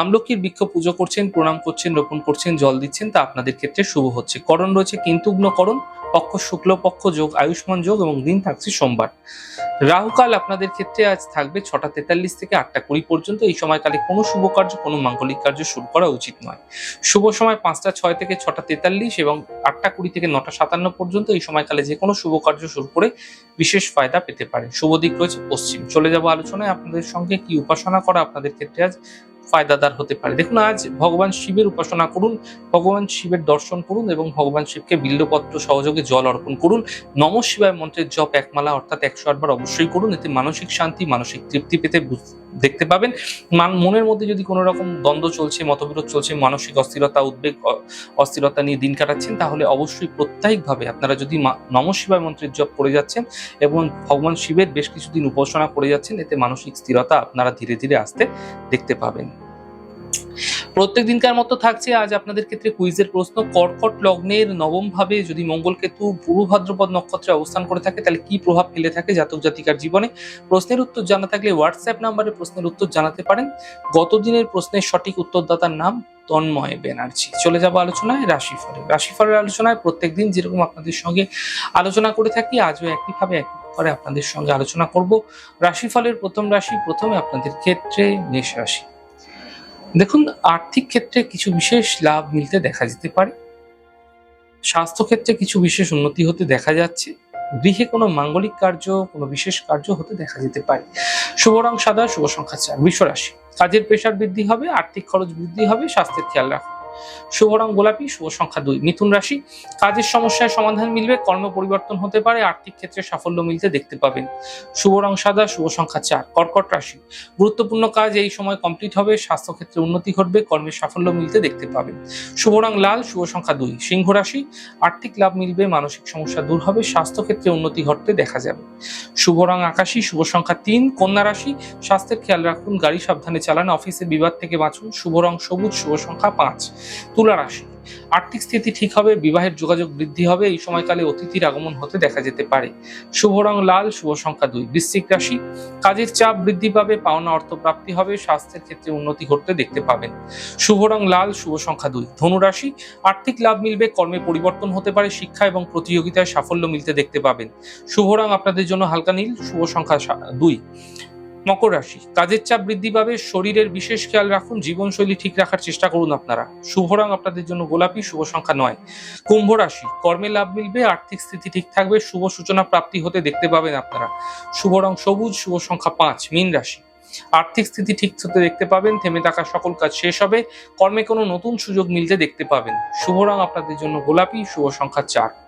আমলকির বৃক্ষ পুজো করছেন, প্রণাম করছেন, রোপণ করছেন, জল দিচ্ছেন, তা আপনাদের ক্ষেত্রে শুভ হচ্ছে। করণ রয়েছে কিন্তুগ্ন করণ, পক্ষ শুক্ল, পক্ষ যোগ, আয়ুষ্মান যোগ এবং দিন থাকছে সোমবার। রাহুকাল আপনাদের ক্ষেত্রে আজ থাকবে ছটা তেতাল্লিশ থেকে আটটা কুড়ি পর্যন্ত। এই সময়কালে কোনো শুভ কার্য, কোনো মাঙ্গলিক কার্য শুরু করা উচিত নয়। শুভ সময় পাঁচটা ছয় থেকে ছটা তেতাল্লিশ এবং আটটা কুড়ি থেকে নটা সাতান্ন পর্যন্ত এই সময়কালে যে কোনো শুভ কার্য শুরু করে বিশেষ ফায়দা পেতে পারে শুভ দিক রয়েছে পশ্চিম। চলে যাব আলোচনায়। আপনাদের সঙ্গে কি উপাসনা করা আপনাদের ক্ষেত্রে আজ ফায়দাদার হতে পারে। দেখুন, আজ ভগবান শিবের উপাসনা করুন, ভগবান শিবের দর্শন করুন এবং ভগবান শিবকে বিল্লপত্র সহযোগে জল অর্পণ করুন। নম শিবায় মন্ত্রের জপ একমালা অর্থাৎ একশো আটবার অবশ্যই করুন, এতে মানসিক শান্তি, মানসিক তৃপ্তি পেতে দেখতে পাবেন। মান- মনের মধ্যে যদি কোনো রকম দ্বন্দ্ব চলছে, মতবিরোধ চলছে, মানসিক অস্থিরতা, উদ্বেগ অস্থিরতা নিয়ে দিন কাটাচ্ছেন, তাহলে অবশ্যই প্রত্যাহিকভাবে আপনারা যদি নম শিবায় মন্ত্রের জপ করে যাচ্ছেন এবং ভগবান শিবের বেশ কিছুদিন উপাসনা করে যাচ্ছেন, এতে মানসিক স্থিরতা আপনারা ধীরে ধীরে আসতে দেখতে পাবেন। প্রত্যেক দিনকার মতো থাকছে। আজ আপনাদের ক্ষেত্রে কুইজের প্রশ্ন। কর্কট লগ্নের নবম ভাবে যদি মঙ্গল কেতু পূর্ব ভাদ্রপদ নক্ষত্রে অবস্থান করে থাকে, তাহলে কি প্রভাব ফেলে থাকে জাতক জাতিকার জীবনে? প্রশ্নের উত্তর জানা থাকলে হোয়াটসঅ্যাপ নাম্বারে প্রশ্নের উত্তর জানাতে পারেন। গত দিনের প্রশ্নের সঠিক উত্তরদাতার নাম তন্ময় ব্যানার্জি। চলে যাব আলোচনায় রাশিফলে রাশিফলের আলোচনায় প্রত্যেক দিন যেরকম আপনাদের সঙ্গে আলোচনা করে থাকি, আজও একইভাবে এক করে আপনাদের সঙ্গে আলোচনা করব। রাশিফলের প্রথম রাশি, প্রথমে আপনাদের ক্ষেত্রে মেষ রাশি। দেখুন, আর্থিক ক্ষেত্রে কিছু বিশেষ লাভ মিলতে দেখা যেতে পারে। স্বাস্থ্য ক্ষেত্রে কিছু বিশেষ উন্নতি হতে দেখা যাচ্ছে। গৃহে কোনো মাঙ্গলিক কার্য, কোনো বিশেষ কার্য হতে দেখা যেতে পারে। শুভ রং সাদা, শুভ সংখ্যা চার। বিশ্বরাশি কাজের প্রেশার বৃদ্ধি হবে, আর্থিক খরচ বৃদ্ধি হবে, স্বাস্থ্যের খেয়াল রাখুন। শুভ রং গোলাপি, শুভ সংখ্যা দুই, মিথুন রাশি। কাজের সমস্যায় সমাধান মিলবে, কর্ম পরিবর্তন হতে পারে, আর্থিক ক্ষেত্রে সাফল্য মিলতে দেখতে পাবেন। শুভ রং সাদা, শুভ সংখ্যা চার, কর্কট রাশি। গুরুত্বপূর্ণ কাজ এই সময় কমপ্লিট হবে, স্বাস্থ্য ক্ষেত্রে উন্নতি ঘটবে কর্মের সাফল্য মিলতে দেখতে পাবেন। শুভ রং লাল, শুভ সংখ্যা দুই, সিংহ রাশি। আর্থিক লাভ মিলবে, মানসিক সমস্যা দূর হবে, স্বাস্থ্য ক্ষেত্রে উন্নতি ঘটতে দেখা যাবে। শুভ রং আকাশী, শুভ সংখ্যা তিন, কন্যা রাশি। স্বাস্থ্যের খেয়াল রাখুন, গাড়ি সাবধানে চালান, অফিসে বিবাদ থেকে বাঁচুন, শুভ রং সবুজ, শুভ সংখ্যা পাঁচ। তুলা রাশি। আর্থিক স্থিতি ঠিক হবে, বিবাহের যোগাযোগ বৃদ্ধি হবে, এই সময়কালে অতিথির আগমন হতে দেখা যেতে পারে। শুভ রং লাল, শুভ সংখ্যা দুই। বৃশ্চিক রাশি, কাজের চাপ বৃদ্ধি পাবে, পাওনা অর্থ প্রাপ্তি হবে, স্বাস্থ্যের ক্ষেত্রে উন্নতি ঘটতে দেখতে পাবেন। শুভ রং লাল, শুভ সংখ্যা দুই। ধনুরাশি আর্থিক লাভ মিলবে, কর্মে পরিবর্তন হতে পারে, শিক্ষা এবং প্রতিযোগিতায় সাফল্য মিলতে দেখতে পাবেন। শুভ রং আপনাদের জন্য হালকা নীল, শুভ সংখ্যা দুই। মকর রাশি। কাজের চাপ বৃদ্ধি পাবে, শরীরের বিশেষ খেয়াল রাখুন, জীবনশৈলী ঠিক রাখার চেষ্টা করুন আপনারা। শুভ রং আপনাদের জন্য গোলাপি, শুভ সংখ্যা নয়। কুম্ভ রাশি, কর্মে লাভ মিলবে, আর্থিক স্থিতি ঠিক থাকবে, শুভ সূচনা প্রাপ্তি হতে দেখতে পাবেন আপনারা। শুভ রং সবুজ, শুভ সংখ্যা পাঁচ, মীন রাশি। আর্থিক স্থিতি ঠিক হতে দেখতে পাবেন, থেমে থাকা সকল কাজ শেষ হবে, কর্মে কোনো নতুন সুযোগ মিলতে দেখতে পাবেন। শুভ রং আপনাদের জন্য গোলাপি, শুভ সংখ্যা চার।